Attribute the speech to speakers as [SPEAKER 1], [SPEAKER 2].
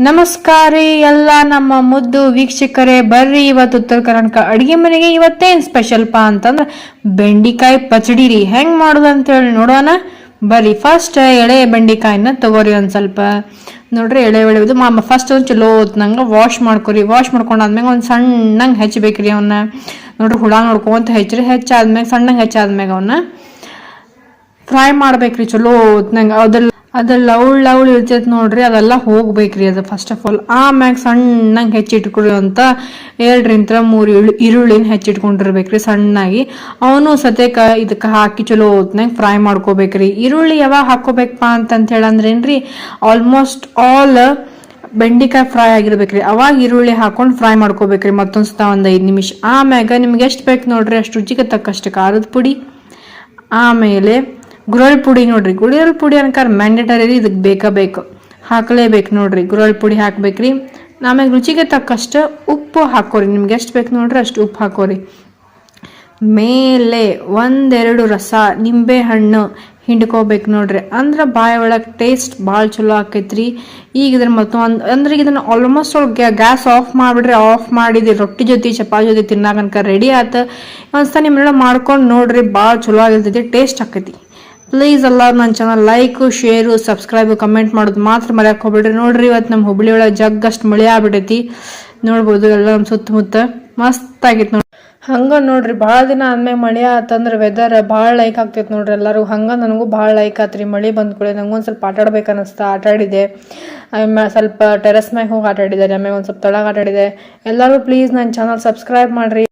[SPEAKER 1] ನಮಸ್ಕಾರ ಎಲ್ಲ ನಮ್ಮ ಮುದ್ದು ವೀಕ್ಷಕರೇ, ಬರ್ರಿ ಇವತ್ತು ಉತ್ತರ ಕರ್ನಾಟಕ ಅಡುಗೆ ಮನೆಗೆ ಇವತ್ತೇನ್ ಸ್ಪೆಷಲ್ ಪಾ ಅಂತಂದ್ರ ಬೆಂಡಿಕಾಯಿ ಪಚಡಿ ರೀ. ಹೆಂಗ್ ಮಾಡೋದು ಅಂತ ಹೇಳಿ ನೋಡೋಣ. ಬರ್ರಿ ಫಸ್ಟ್ ಎಳೆ ಬೆಂಡಿಕಾಯಿನ ತಗೋರಿ ಒಂದು ಸ್ವಲ್ಪ. ನೋಡ್ರಿ ಎಳೆ ಎಳೆದು ಮಾ ಫಸ್ಟ್ ಒಂದು ಚಲೋ ಹೊತ್ನಂಗ ವಾಶ್ ಮಾಡ್ಕೊರಿ. ವಾಶ್ ಮಾಡ್ಕೊಂಡಾದ್ಮ್ಯಾಗ ಒಂದು ಸಣ್ಣಂಗೆ ಹೆಚ್ಚಬೇಕ್ರಿ ಅವನ್ನ ನೋಡ್ರಿ ಹುಳ ನೋಡ್ಕೊಂತ ಹೆಚ್ಚ್ರಿ. ಹೆಚ್ಚಾದ್ಮ್ಯಾಗ ಸಣ್ಣಂಗೆ ಹೆಚ್ಚಾದ್ಮ್ಯಾಗ ಅವನ್ನ ಫ್ರೈ ಮಾಡ್ಬೇಕ್ರಿ ಚಲೋ ಹೊತ್ನಂಗ. ಅದ್ರಲ್ಲಿ ಅದ್ರ ಲವ್ ಲವ್ ಇರ್ತೈತೆ ನೋಡ್ರಿ, ಅದೆಲ್ಲ ಹೋಗ್ಬೇಕ್ರಿ ಅದು ಫಸ್ಟ್ ಆಫ್ ಆಲ್ ಆಮ್ಯಾಗ ಸಣ್ಣಂಗೆ ಹೆಚ್ಚಿಟ್ಕೊಳ್ಳಿ ಅಂತ ಎರಡರಿಂದ ಮೂರು ಇಳು ಈರುಳ್ಳಿನ ಹೆಚ್ಚಿಟ್ಕೊಂಡಿರ್ಬೇಕ್ರಿ ಸಣ್ಣಾಗಿ. ಅವನು ಸದ್ಯಕ್ಕ ಇದಕ್ಕೆ ಹಾಕಿ ಚಲೋ ಹೊತ್ನಾಗ ಫ್ರೈ ಮಾಡ್ಕೋಬೇಕ್ರಿ. ಈರುಳ್ಳಿ ಯಾವಾಗ ಹಾಕೋಬೇಕಪ್ಪ ಅಂತಂತ ಹೇಳಂದ್ರೇನ್ರಿ ಆಲ್ಮೋಸ್ಟ್ ಆಲ್ ಬೆಂಡಿಕಾಯಿ ಫ್ರೈ ಆಗಿರ್ಬೇಕ್ರಿ. ಅವಾಗ ಈರುಳ್ಳಿ ಹಾಕೊಂಡು ಫ್ರೈ ಮಾಡ್ಕೋಬೇಕ್ರಿ ಮತ್ತೊಂದು ಸತ ಒಂದು ಐದು ನಿಮಿಷ. ಆಮ್ಯಾಗ ನಿಮ್ಗೆ ಎಷ್ಟು ಬೇಕು ನೋಡ್ರಿ, ಅಷ್ಟು ರುಚಿಗೆ ತಕ್ಕಷ್ಟು ಖಾರದ ಪುಡಿ. ಆಮೇಲೆ ಗುರಳ್ ಪುಡಿ ನೋಡ್ರಿ. ಗುಳಿಯಲ್ ಪುಡಿ ಅನ್ಕಾರ ಮ್ಯಾಂಡೇಟರಿ ರೀ ಇದಕ್ಕೆ ಬೇಕೇ ಬೇಕು. ಹಾಕಲೇಬೇಕು ನೋಡ್ರಿ. ಗುರಳ್ ಪುಡಿ ಹಾಕ್ಬೇಕ್ರಿ. ಆಮೇಲೆ ರುಚಿಗೆ ತಕ್ಕಷ್ಟು ಉಪ್ಪು ಹಾಕೋರಿ. ನಿಮ್ಗೆ ಎಷ್ಟು ಬೇಕು ನೋಡ್ರಿ, ಅಷ್ಟು ಉಪ್ಪು ಹಾಕೋರಿ. ಮೇಲೆ ಒಂದೆರಡು ರಸ, ನಿಂಬೆ ಹಣ್ಣು ಹಿಂಡ್ಕೋಬೇಕು ನೋಡ್ರಿ. ಅಂದ್ರೆ ಬಾಯಿ ಒಳಗೆ ಟೇಸ್ಟ್ ಭಾಳ ಚಲೋ ಆಕೈತ್ರಿ. ಈಗ ಇದ್ರ ಮತ್ತೊಂದು ಅಂದ್ರೆ ಇದನ್ನ ಆಲ್ಮೋಸ್ಟ್ ಗ್ಯಾಸ್ ಆಫ್ ಮಾಡಿಬಿಡ್ರಿ. ಆಫ್ ಮಾಡಿದ್ರಿ ರೊಟ್ಟಿ ಜೊತೆ, ಚಪಾತಿ ಜೊತೆ ತಿನ್ನಾಕನ್ಕ ರೆಡಿ ಆತ. ಒಂದ್ಸಲ ನಿಮ್ಮೆಲ್ಲ ಮಾಡ್ಕೊಂಡು ನೋಡ್ರಿ, ಭಾಳ ಚಲೋ ಆಗಿರ್ತೈತಿ ಟೇಸ್ಟ್ ಆಕೈತಿ. ಪ್ಲೀಸ್ ಎಲ್ಲರೂ ನನ್ನ channel like share subscribe comment ಮಾಡೋದು ಮಾತ್ರ ಮರ್ಯಾಕ್ ಹೋಗ್ಬಿಡ್ರಿ. ನೋಡ್ರಿ ಇವತ್ತು ನಮ್ಮ ಹುಬ್ಳಿ ಒಳಗೆ ಜಗ್ಗಷ್ಟು ಮಳೆ ಆಗ್ಬಿಟ್ಟೈತಿ ನೋಡ್ಬೋದು ಎಲ್ಲ ನಮ್ಮ ಸುತ್ತಮುತ್ತ. ಮಸ್ತ್ ಆಗಿತ್ತು ನೋಡಿ ಹಂಗ ನೋಡ್ರಿ, ಭಾಳ ದಿನ ಆದ್ಮೇಲೆ ಮಳೆ ಆತಂದ್ರೆ ವೆದರ್ ಭಾಳ ಲೈಕ್ ಆಗ್ತೈತೆ ನೋಡ್ರಿ ಎಲ್ಲರೂ. ಹಂಗ ನನಗೂ ಭಾಳ ಲೈಕ್ ಆತ್ರಿ. ಮಳೆ ಬಂದ್ಕೊಳ್ಳಿ ನಂಗೊಂದು ನಂಗೂ ಒಂದು ಸ್ವಲ್ಪ ಆಟ ಆಡ್ಬೇಕು ಅನಿಸ್ತಾ ಆಟ ಆಡಿದೆ ಆಮೇಲೆ ಸ್ವಲ್ಪ ಟೆರಸ್ ಮ್ಯಾಗ ಹೋಗಿ ಆಟ ಆಡಿದ್ದಾರೆ ಆಮೇಲೆ ಒಂದು ಸ್ವಲ್ಪ ತೊಳಗೆ ಆಟ ಆಡಿದೆ ಎಲ್ಲರೂ ಪ್ಲೀಸ್ ನನ್ನ ಚಾನಲ್ ಸಬ್ಸ್ಕ್ರೈಬ್ ಮಾಡ್ರಿ.